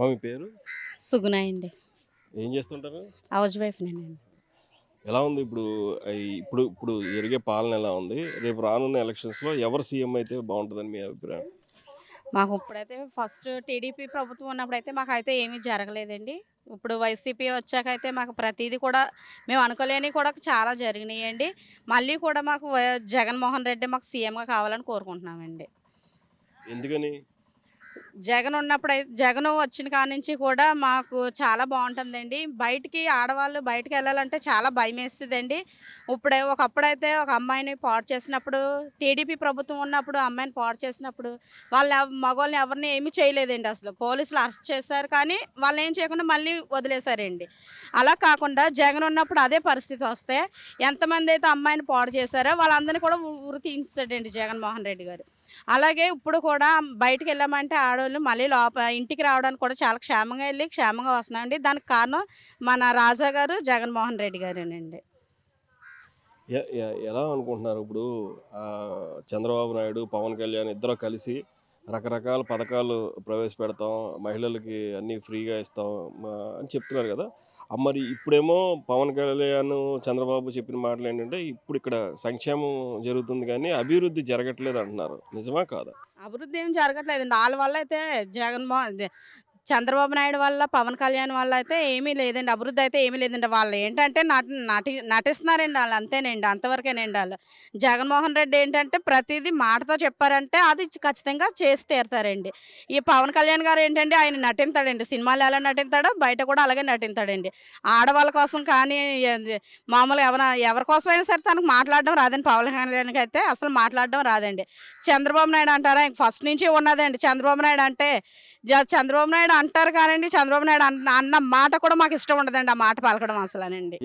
మా పేరు? సుగుణ అండి ఏం చేస్తుంటారు? హౌస్ వైఫ్ నేనండి. ఎలా ఉంది ఇప్పుడు ఇప్పుడు ఇప్పుడు జరిగే పాలన ఎలా ఉంది? రేపు రానున్న ఎలక్షన్స్లో ఎవరు సీఎం అయితే బాగుంటుందని మీ అభిప్రాయం? మాకు ఇప్పుడైతే ఫస్ట్ టీడీపీ ప్రభుత్వం ఉన్నప్పుడైతే మాకు అయితే ఏమీ జరగలేదండి. ఇప్పుడు వైసీపీ వచ్చాకైతే మాకు ప్రతిదీ కూడా మేము అనుకోలేని కూడా చాలా జరిగినాయండి. మళ్ళీ కూడా మాకు జగన్మోహన్ రెడ్డి మాకు సీఎంగా కావాలని కోరుకుంటున్నామండి. ఎందుకని? జగన్ ఉన్నప్పుడు అయితే జగన్ వచ్చిన కాడ నుంచి కూడా మాకు చాలా బాగుంటుందండి. బయటికి ఆడవాళ్ళు బయటికి వెళ్ళాలంటే చాలా భయం వేస్తుందండి ఇప్పుడే ఒకప్పుడైతే ఒక అమ్మాయిని పాడు చేసినప్పుడు టీడీపీ ప్రభుత్వం ఉన్నప్పుడు అమ్మాయిని పాడు చేసినప్పుడు వాళ్ళ మగవాళ్ళని ఎవరిని ఏమీ చేయలేదండి అసలు. పోలీసులు అరెస్ట్ చేశారు కానీ వాళ్ళు ఏం చేయకుండా మళ్ళీ వదిలేశారండి. అలా కాకుండా జగన్ ఉన్నప్పుడు అదే పరిస్థితి వస్తే ఎంతమంది అయితే అమ్మాయిని పాడు చేశారో వాళ్ళందరినీ కూడా ఉరి తీయించాడండి జగన్మోహన్ రెడ్డి గారు. అలాగే ఇప్పుడు కూడా బయటకు వెళ్ళామంటే ఆడ ఆడవాళ్ళు మళ్ళీ లోప ఇంటికి రావడానికి కూడా చాలా క్షేమంగా వెళ్ళి క్షేమంగా వస్తున్నామండి. దానికి కారణం మన రాజా గారు జగన్మోహన్ రెడ్డి గారేనండి. ఎలా అనుకుంటున్నారు ఇప్పుడు? చంద్రబాబు నాయుడు పవన్ కళ్యాణ్ ఇద్దరు కలిసి రకరకాల పథకాలు ప్రవేశపెడతాం మహిళలకి అన్నీ ఫ్రీగా ఇస్తాం అని చెప్తున్నారు కదా. మరి ఇప్పుడేమో పవన్ కళ్యాణ్ చంద్రబాబు చెప్పిన మాటలు ఏంటంటే ఇప్పుడు ఇక్కడ సంక్షేమం జరుగుతుంది కానీ అభివృద్ధి జరగట్లేదు అంటున్నారు. నిజమా కాదా? అభివృద్ధి ఏం జరగట్లేదండి వాళ్ళ వల్ల అయితే జగన్మోహన్ చంద్రబాబు నాయుడు వల్ల పవన్ కళ్యాణ్ వల్ల అయితే ఏమీ లేదండి. అభివృద్ధి అయితే ఏమీ లేదండి. వాళ్ళు ఏంటంటే నటి నటి నటిస్తున్నారండి వాళ్ళు. అంతేనండి. అంతవరకేనండి వాళ్ళు. జగన్మోహన్ రెడ్డి ఏంటంటే ప్రతిదీ మాటతో చెప్పారంటే అది ఖచ్చితంగా చేసి తీరుతారండి. ఈ పవన్ కళ్యాణ్ గారు ఏంటంటే ఆయన నటిస్తాడండి సినిమాలు ఎలా నటిస్తాడో బయట కూడా అలాగే నటిస్తాడండి ఆడవాళ్ళ కోసం కానీ మామూలుగా ఎవరైనా ఎవరి కోసమైనా సరే తనకు మాట్లాడడం రాదండి. పవన్ కళ్యాణ్కి అయితే అసలు మాట్లాడడం రాదండి. చంద్రబాబు నాయుడు అంటారా? ఫస్ట్ నుంచి ఉన్నదండి. చంద్రబాబు నాయుడు అంటే చంద్రబాబు నాయుడు అంటారు కానండి చంద్రబాబు నాయుడు అన్న మాట కూడా మాకు ఇష్టం ఉండదండి ఆ మాట పలకడం అసలనండి.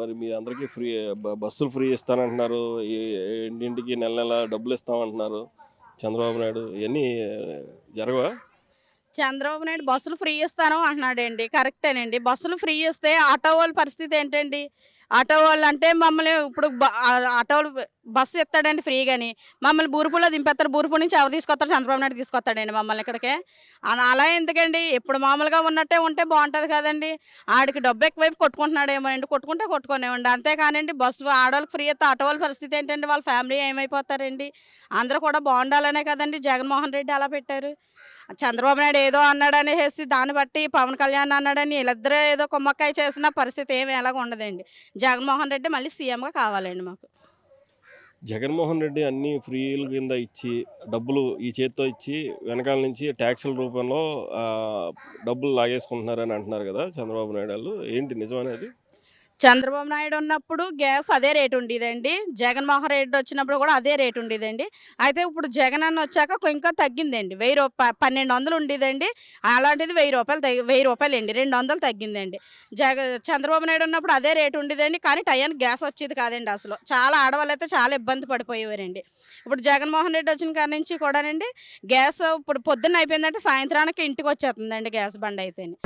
మరి మీ అందరికీ ఫ్రీ బస్సులు ఫ్రీ ఇస్తానంటున్నారు ఇంటింటికి నెల నెల డబ్బులు ఇస్తామంటున్నారు చంద్రబాబు నాయుడు ఇవన్నీ జరగవా? చంద్రబాబు నాయుడు బస్సులు ఫ్రీ ఇస్తాను అంటున్నాడండి కరెక్టేనండి. బస్సులు ఫ్రీ ఇస్తే ఆటో వాళ్ళ పరిస్థితి ఏంటండి? ఆటో వాళ్ళు అంటే మమ్మల్ని ఇప్పుడు ఆటోలు బస్సు ఎత్తాడండి ఫ్రీగాని. మమ్మల్ని బూరుపులో దింపేస్తారు. బూరుపు నుంచి ఎవరు తీసుకొస్తారు? చంద్రబాబు నాయుడు తీసుకొస్తాడండి మమ్మల్ని ఇక్కడికే. అలా ఎందుకండి? ఇప్పుడు మామూలుగా ఉన్నట్టే ఉంటే బాగుంటుంది కదండి. ఆడికి డబ్బు ఎక్కువైపు కొట్టుకుంటున్నాడేమో అండి. కొట్టుకుంటే కొట్టుకునేవ్వండి అంతేకానండి బస్సు ఆడవాళ్ళకి ఫ్రీ అయితే ఆటో వాళ్ళ పరిస్థితి ఏంటండి? వాళ్ళ ఫ్యామిలీ ఏమైపోతారండి? అందరూ కూడా బాగుండాలనే కదండి. జగన్మోహన్ రెడ్డి అలా పెట్టారు. చంద్రబాబు నాయుడు ఏదో అన్నాడు అనేసి దాన్ని బట్టి పవన్ కళ్యాణ్ అన్నాడని వీళ్ళిద్దరూ ఏదో కుమ్మక్కాయ చేసిన పరిస్థితి ఏమి ఎలాగ ఉండదండి. జగన్మోహన్ రెడ్డి మళ్ళీ సీఎంగా కావాలండి మాకు. జగన్మోహన్ రెడ్డి అన్ని ఫ్రీల కింద ఇచ్చి డబ్బులు ఈ చేత్తో ఇచ్చి వెనకాల నుంచి ట్యాక్సుల రూపంలో డబ్బులు లాగేసుకుంటున్నారని అంటున్నారు కదా చంద్రబాబు నాయుడు వాళ్ళు ఏంటి నిజమనేది చంద్రబాబు నాయుడు ఉన్నప్పుడు గ్యాస్ అదే రేటు ఉండేదండి. జగన్మోహన్ రెడ్డి వచ్చినప్పుడు కూడా అదే రేటు ఉండేదండి. అయితే ఇప్పుడు జగన్ అన్న వచ్చాక ఇంకా తగ్గిందండి. వెయ్యి రూపాయ పన్నెండు వందలు ఉండేదండి. అలాంటిది వెయ్యి రూపాయలు తగ్గి వెయ్యి రూపాయలు అండి రెండు వందలు తగ్గిందండి. జగ చంద్రబాబు నాయుడు ఉన్నప్పుడు అదే రేటు ఉండేదండి. కానీ టయానికి గ్యాస్ వచ్చేది కాదండి అసలు. చాలా ఆడవాళ్ళు అయితే చాలా ఇబ్బంది పడిపోయేవారండి. ఇప్పుడు జగన్మోహన్ రెడ్డి వచ్చిన కాడ నుంచి కూడానండి గ్యాస్ ఇప్పుడు పొద్దున్న అయిపోయిందంటే సాయంత్రానికి ఇంటికి వచ్చేస్తుందండి గ్యాస్ బండి అయితేనే.